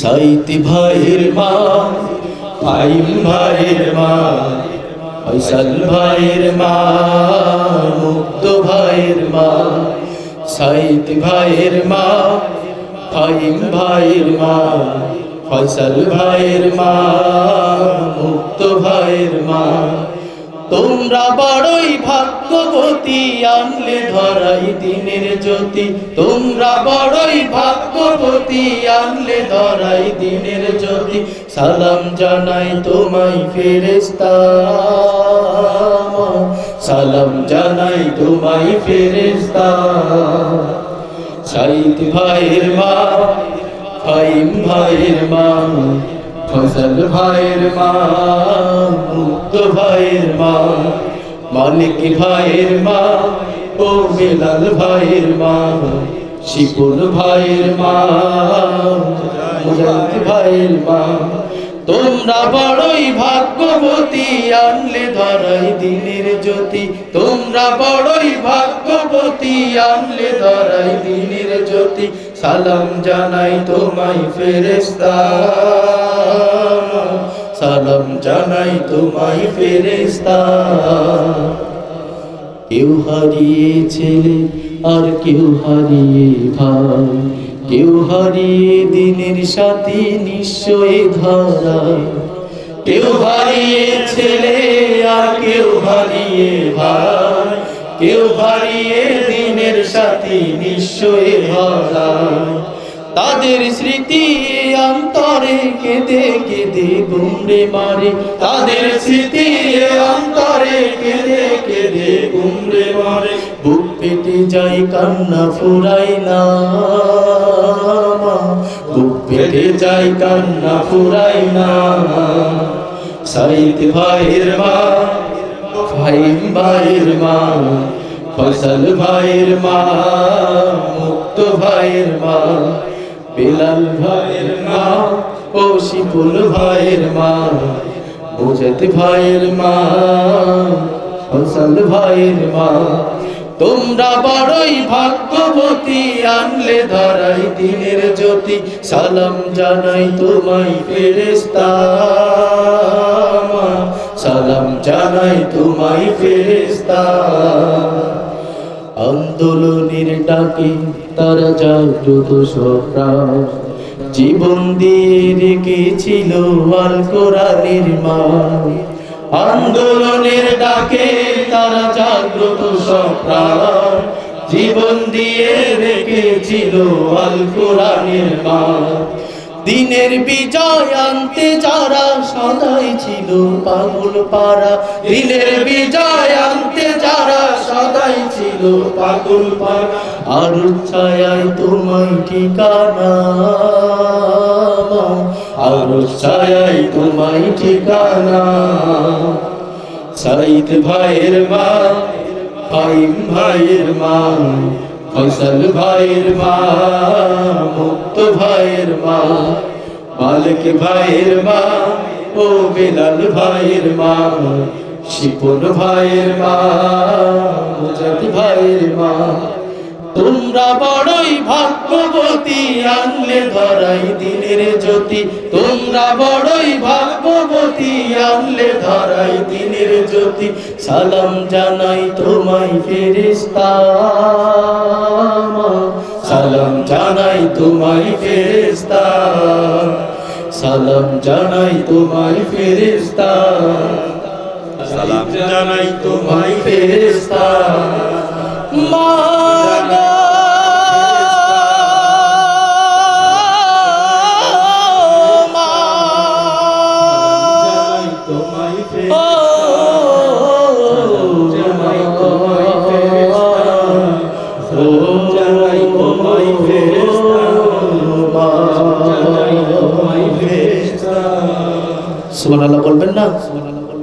সাইতি ভাইয়ের মা, ফাইম ভাইয়ের মা, ফয়সাল ভাইয়ের মা, মুক্ত ভাইয়ের মা, সাইতি ভাইয়ের মা, ফাইম ভাইয়ের মা, ফয়সাল ভাইয়ের মা, মুক্ত ভাইয়ের মা। তোমরা বড়ই ভাগ্যবতী আনলে ধরাই দিনের জ্যোতি। তোমরা বড়ই ভাগ্যবতী, আনলে ধরাই দিনের জ্যোতি। সালাম জানাই তোমায় ফেরেস্তা সালাম জানাই তোমায় ফেরেস্তা সাইদ ভাইয়ের মা, ফাইম ভাইয়ের মা ফসল ভাইয়ের মা, মুক্ত ভাইয়ের মা। মালিক ভাইয়ের মা ও বেলাল ভাইয়ের মা শিপুর ভাইয়ের মা ভাইয়ের মা। তোমরা বড়ই ভাগ্যবতী, আনলে ধরাই দিনের জ্যোতি। তোমরা বড়ই ভাগ্যবতী, আনলে ধরাই দিনের জ্যোতি। সালাম জানাই তোমায় ফেরেস্তা জানাই তোমায় ফেরেস্তা কেউ হারিয়ে ছেলে আর কেউ হারিয়ে ভাই। কেউ হারিয়ে দিনের সাথে নিশ্চয় ধরা কেউ হারিয়ে ছেলে আর কেউ হারিয়ে ভাই। কেউ হারিয়ে দিনের সাথে নিশ্চয় ধরা তাদের স্মৃতি অন্তরে কেঁদে কেঁদে গুমড়ে মারে। তাদের স্মৃতি অন্তরে কেঁদে কেঁদে গুমড়ে মারে। বুক পেটে যাই কান্না ফুরাই না বুক পেটে যাই কান্না ফুরাই না সাইদ ভাইয়ের মা ফাইম ভাইয়ের মা ফসল ভাইয়ের মা, মুক্ত ভাইয়ের মা। বিলাল ভাইয়ের মা ও শিপুল ভাইয়ের মা, বুঝত ভাইয়ের মা, ফসল ভাইয়ের মা। তোমরা বড়ই ভাগ্যবতী, আনলে ধরাই দিনের জ্যোতি, সালাম জানাই তোমায় ফেরেস্তা সালাম জানাই তোমায় ফেরেস্তা আন্দোলনের ডাকে তারা জাগ্রত সপ্রাণ। জীবন দিয়ে রেখেছিল আল কোরআনের মা আন্দোলনের ডাকে তারা জাগ্রত সপ্রাণ। জীবন দিয়ে রেখেছিল আল কোরআনের মা দিনের বিজয় আনতে যারা সদাই ছিল পাগল পাড়া, দিনের বিজয় আনতে যারা সদাই ছিল পাগল পাড়া আর ছায় তোমায় ঠিকানা আর ছায় তোমায় ঠিকানা। সাইদ ভাইয়ের মা ফাইম ভাইয়ের মা ফসল ভাইয়ের মা, মুক্ত ভাইয়ের মা, মালিক ভাইয়ের মা, ও বিলাল ভাইয়ের মা, শিপন ভাইয়ের মা মুজাদ ভাইয়ের মা। তোমরা বড়ই ভাগ্যবতী, আনলে ধরাই দিনের জ্যোতি। তোমরা বড়ই ভাগ্যবতী, আনলে ধরাই দিনের জ্যোতি। সালাম জানাই তোমায় ফেরেস্তা সালাম জানাই তোমায় ফেরেস্তা সালাম জানাই তোমায় ফেরেস্তা সালাম জানাই তোমায় ফেরেস্তা সুবহানাল্লাহ বলবেন না?